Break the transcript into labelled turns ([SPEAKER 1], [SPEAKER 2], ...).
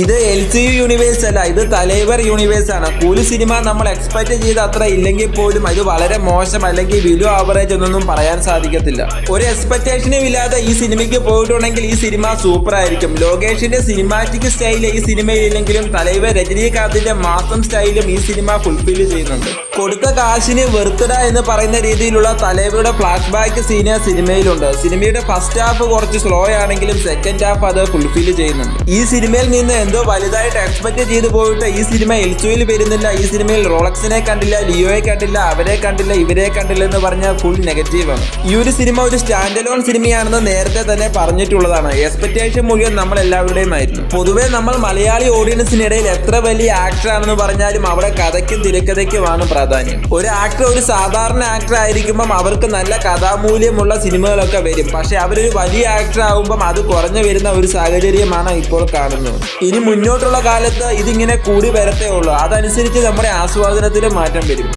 [SPEAKER 1] ഇത് L C you universe അല്ല. ഇത് തലൈവർ യൂണിവേഴ്സ് ആണ്. കൂലി സിനിമ നമ്മൾ എക്സ്പെക്ട് ചെയ്ത അത്ര ഇല്ലെങ്കിൽ പോലും ഇത് വളരെ മോശം അല്ലെങ്കിൽ വിലു ആവറേജ് എന്നൊന്നും പറയാൻ സാധിക്കത്തില്ല. ഒരു എക്സ്പെക്ടേഷനും ഇല്ലാതെ ഈ സിനിമയ്ക്ക് പോയിട്ടുണ്ടെങ്കിൽ ഈ സിനിമ സൂപ്പർ ആയിരിക്കും. ലോകേഷിന്റെ സിനിമാറ്റിക് സ്റ്റൈൽ ഈ സിനിമയില്ലെങ്കിലും തലൈവർ രജനീകാന്തിന്റെ മാസം സ്റ്റൈലും ഈ സിനിമ ഫുൾഫിൽ ചെയ്യുന്നുണ്ട്. കൊടുത്ത കാശിന് വെറുത്തട എന്ന് പറയുന്ന രീതിയിലുള്ള തലൈവയുടെ ഫ്ലാഷ് ബാക്ക് സീന് സിനിമയിലുണ്ട് സിനിമയുടെ ഫസ്റ്റ് ഹാഫ് കുറച്ച് സ്ലോ ആണെങ്കിലും സെക്കൻഡ് ഹാഫ് അത് ഫുൾഫിൽ ചെയ്യുന്നുണ്ട്. ഈ സിനിമയിൽ നിന്ന് എന്തോ വലുതായിട്ട് എക്സ്പെക്ട് ചെയ്തു പോയിട്ട് ഈ സിനിമ എൽസുയിൽ വരുന്നില്ല. ഈ സിനിമയിൽ റോളക്സിനെ കണ്ടില്ല ലിയോയെ കണ്ടില്ല അവരെ കണ്ടില്ല ഇവരെ കണ്ടില്ല എന്ന് പറഞ്ഞ ഫുൾ നെഗറ്റീവാണ് ഈ ഒരു സിനിമ ഒരു സ്റ്റാൻഡ് ലോൺ സിനിമയാണെന്ന് നേരത്തെ തന്നെ പറഞ്ഞിട്ടുള്ളതാണ്. എക്സ്പെക്ടേഷൻ മുഴുവൻ നമ്മൾ എല്ലാവരുടെയും ആയിരുന്നു. പൊതുവേ നമ്മൾ മലയാളി ഓഡിയൻസിനിടയിൽ എത്ര വലിയ ആക്ടർ ആണെന്ന് പറഞ്ഞാലും അവിടെ കഥയ്ക്കും തിരക്കഥയ്ക്കുമാണ് പ്രാധാന്യം. ഒരു ആക്ടർ ഒരു സാധാരണ ആക്ടർ ആയിരിക്കുമ്പം അവർക്ക് നല്ല കഥാമൂല്യമുള്ള സിനിമകളൊക്കെ വരും. പക്ഷെ അവരൊരു വലിയ ആക്ടർ ആകുമ്പം അത് കുറഞ്ഞു വരുന്ന ഒരു സാഹചര്യമാണ് ഇപ്പോൾ കാണുന്നത്. ഇനി മുന്നോട്ടുള്ള കാലത്ത് ഇതിങ്ങനെ കൂടി വരത്തേ ഉള്ളൂ. അതനുസരിച്ച് നമ്മുടെ ആസ്വാദനത്തിലും മാറ്റം വരും.